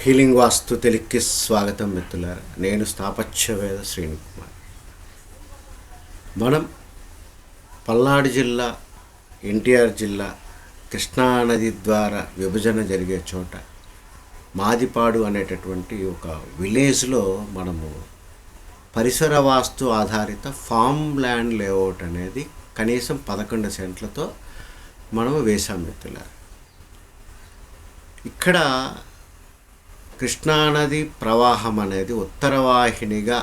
Healing వాస్తు తెలుగుకి స్వాగతం మిత్రులారా నేను స్థాపత్యవేద శ్రీను కుమార్ మనం పల్నాడు జిల్లా ఎన్టీఆర్ జిల్లా కృష్ణా నది ద్వారా విభజన జరిగే చోట మాదిపాడు అనేటటువంటి ఒక విలేజ్లో మనము పరిసర వాస్తు ఆధారిత ఫామ్ ల్యాండ్ లేఅవుట్ అనేది కనీసం పదకొండు సెంట్లతో మనము వేసాం మిత్రులారా ఇక్కడ కృష్ణానది ప్రవాహం అనేది ఉత్తరవాహినిగా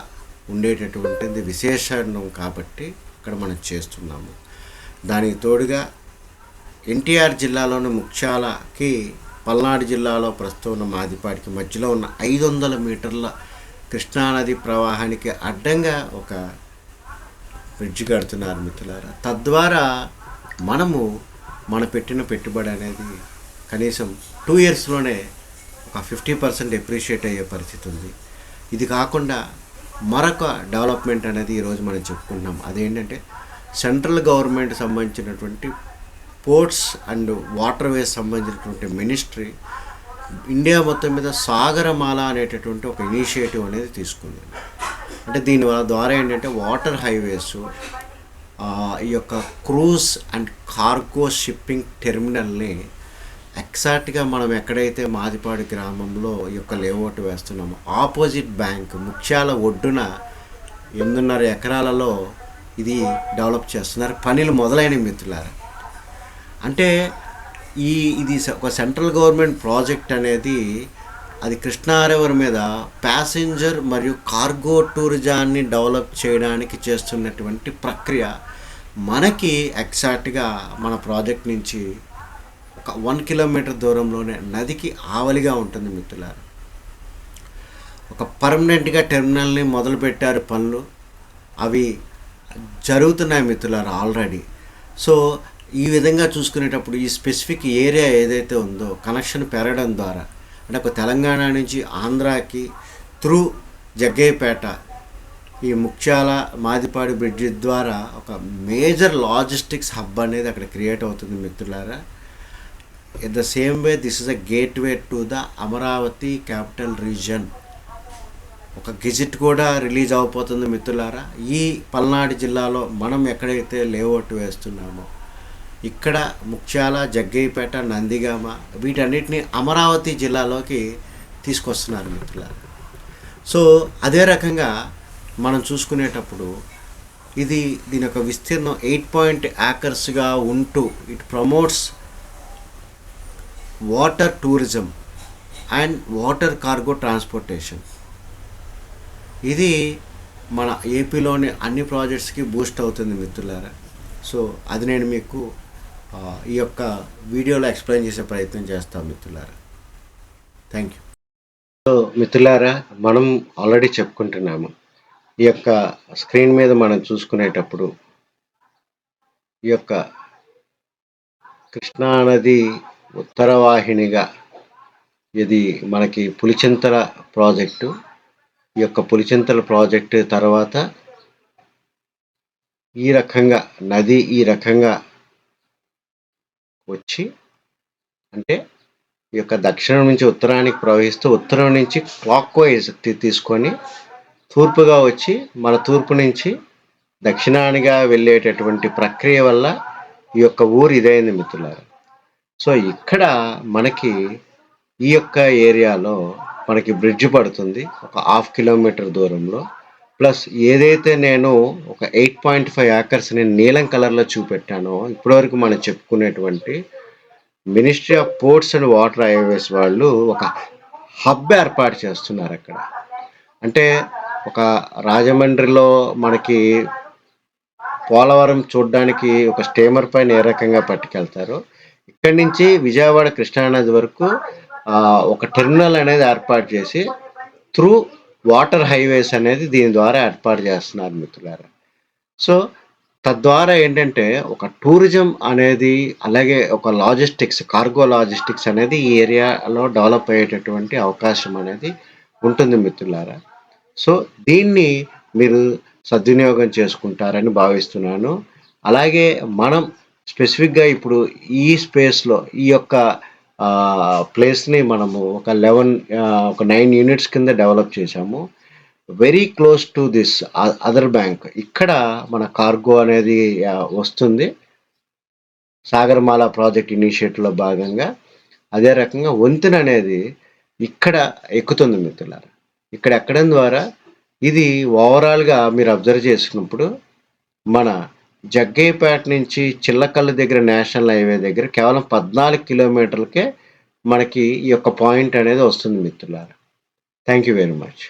ఉండేటటువంటిది విశేషణం కాబట్టి ఇక్కడ మనం చేస్తున్నాము. దానికి తోడుగా ఎన్టీఆర్ జిల్లాలోని ముఖ్యాలకి పల్నాడు జిల్లాలో ప్రస్తుతం ఉన్న మాదిపాటికి మధ్యలో ఉన్న ఐదు వందల మీటర్ల కృష్ణానది ప్రవాహానికి అడ్డంగా ఒక బ్రిడ్జ్ కడుతున్నారు మిత్రులారా. తద్వారా మనము మన పెట్టిన పెట్టుబడి అనేది కనీసం టూ ఇయర్స్లోనే ఒక ఫిఫ్టీ పర్సెంట్ ఎప్రిషియేట్ అయ్యే పరిస్థితి ఉంది. ఇది కాకుండా మరొక డెవలప్మెంట్ అనేది ఈరోజు మనం చెప్పుకుంటున్నాం. అదేంటంటే సెంట్రల్ గవర్నమెంట్ సంబంధించినటువంటి పోర్ట్స్ అండ్ వాటర్ వేస్ సంబంధించినటువంటి మినిస్ట్రీ ఇండియా మొత్తం మీద సాగరమాల అనేటటువంటి ఒక ఇనిషియేటివ్ అనేది తీసుకుంది. అంటే దీని వల్ల ద్వారా ఏంటంటే వాటర్ హైవేస్ ఈ యొక్క క్రూజ్ అండ్ కార్గో షిప్పింగ్ టెర్మినల్ని ఎగ్జాక్ట్గా మనం ఎక్కడైతే మాదిపాడు గ్రామంలో ఈ యొక్క లేఅవుట్ వేస్తున్నామో ఆపోజిట్ బ్యాంక్ ముఖ్యాల ఒడ్డున ఎనిమిదిన్నర ఎకరాలలో ఇది డెవలప్ చేస్తున్నారు. పనులు మొదలైన మిత్రులారా. అంటే ఈ ఇది ఒక సెంట్రల్ గవర్నమెంట్ ప్రాజెక్ట్ అనేది అది కృష్ణా రివర్ మీద ప్యాసింజర్ మరియు కార్గో టూరిజాన్ని డెవలప్ చేయడానికి చేస్తున్నటువంటి ప్రక్రియ మనకి ఎగ్జాక్ట్గా మన ప్రాజెక్ట్ నుంచి ఒక వన్ కిలోమీటర్ దూరంలోనే నదికి ఆవలిగా ఉంటుంది మిత్రులారు. ఒక పర్మనెంట్గా టెర్మినల్ని మొదలుపెట్టారు పనులు. అవి జరుగుతున్నాయి మిత్రులారు ఆల్రెడీ. సో ఈ విధంగా చూసుకునేటప్పుడు ఈ స్పెసిఫిక్ ఏరియా ఏదైతే ఉందో కనెక్షన్ పెరగడం ద్వారా అంటే ఒక తెలంగాణ నుంచి ఆంధ్రాకి త్రూ జగ్గయ్యపేట ఈ ముఖ్యాల మాదిపాడు బ్రిడ్జ్ ద్వారా ఒక మేజర్ లాజిస్టిక్స్ హబ్ అనేది అక్కడ క్రియేట్ అవుతుంది మిత్రులారా. In the same way this is a gateway to the Amaravati capital region ఒక గెజిట్ కూడా రిలీజ్ అవబోతుంది మిత్రులారా. ఈ పల్నాడు జిల్లాలో మనం ఎక్కడైతే లేఅవుట్ వేస్తున్నామో ఇక్కడ ముఖ్యాల జగ్గయ్యపేట నందిగామ వీటన్నిటిని అమరావతి జిల్లాలోకి తీసుకొస్తున్నారు మిత్రులారా. సో అదే రకంగా మనం చూసుకునేటప్పుడు ఇది దీని యొక్క విస్తీర్ణం ఎయిట్ పాయింట్ యాకర్స్గా ఉంటూ it promotes water tourism and water cargo transportation. ఇది మన ఏపీలోని అన్ని ప్రాజెక్ట్స్కి బూస్ట్ అవుతుంది మిత్రులారా. సో అది నేను మీకు ఈ యొక్క వీడియోలో ఎక్స్ప్లెయిన్ చేసే ప్రయత్నం చేస్తాను మిత్రులారా. Thank you. సో మిత్రులారా మనం ఆల్రెడీ చెప్పుకుంటున్నాము. ఈ యొక్క స్క్రీన్ మీద మనం చూసుకునేటప్పుడు ఈ యొక్క కృష్ణా ఉత్తరవాహినిగా ఇది మనకి పులిచింతల ప్రాజెక్టు. ఈ యొక్క పులిచింతల ప్రాజెక్టు తర్వాత ఈ రకంగా నది ఈ రకంగా వచ్చి అంటే ఈ యొక్క దక్షిణం నుంచి ఉత్తరానికి ప్రవహిస్తూ ఉత్తరం నుంచి క్లాక్ వైజ్ తీసుకొని తూర్పుగా వచ్చి మన తూర్పు నుంచి దక్షిణానిగా వెళ్ళేటటువంటి ప్రక్రియ వల్ల ఈ యొక్క ఊరు ఇదైంది మిత్రులారా. సో ఇక్కడ మనకి ఈ యొక్క ఏరియాలో మనకి బ్రిడ్జ్ పడుతుంది ఒక హాఫ్ కిలోమీటర్ దూరంలో. ప్లస్ ఏదైతే నేను ఒక ఎయిట్ పాయింట్ ఫైవ్ ఏకర్స్ని నీలం కలర్లో చూపెట్టానో ఇప్పటివరకు మనం చెప్పుకునేటువంటి ministry of ports and water highways వాళ్ళు ఒక హబ్ ఏర్పాటు చేస్తున్నారు అక్కడ. అంటే ఒక రాజమండ్రిలో మనకి పోలవరం చూడడానికి ఒక స్టీమర్ పైన ఏ రకంగా పట్టుకెళ్తారో ఇక్కడి నుంచి విజయవాడ కృష్ణానది వరకు ఒక టెర్మినల్ అనేది ఏర్పాటు చేసి త్రూ వాటర్ హైవేస్ అనేది దీని ద్వారా ఏర్పాటు చేస్తున్నారు మిత్రులారా. సో తద్వారా ఏంటంటే ఒక టూరిజం అనేది అలాగే ఒక లాజిస్టిక్స్ కార్గో లాజిస్టిక్స్ అనేది ఈ ఏరియాలో డెవలప్ అయ్యేటటువంటి అవకాశం అనేది ఉంటుంది మిత్రులారా. సో దీన్ని మీరు సద్వినియోగం చేసుకుంటారని భావిస్తున్నాను. అలాగే మనం స్పెసిఫిక్గా ఇప్పుడు ఈ స్పేస్లో ఈ యొక్క ప్లేస్ని మనము ఒక లెవెన్ ఒక నైన్ యూనిట్స్ కింద డెవలప్ చేశాము. Very close to this other bank. ఇక్కడ మన కార్గో అనేది వస్తుంది. సాగర్మాల ప్రాజెక్ట్ ఇనిషియేటివ్లో భాగంగా. అదే రకంగా వంతెన అనేది ఇక్కడ ఎక్కుతుంది మిత్రులారా. ఇక్కడ ఎక్కడం ద్వారా ఇది ఓవరాల్గా మీరు అబ్జర్వ్ చేసుకున్నప్పుడు మన జగ్గయ్యపేట నుంచి చిల్లకల్లు దగ్గర నేషనల్ హైవే దగ్గర కేవలం పద్నాలుగు కిలోమీటర్లకే మనకి ఈ యొక్క పాయింట్ అనేది వస్తుంది మిత్రులారా. Thank you very much